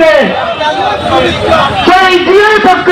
থেকে সেই জিয়ার পক্ষ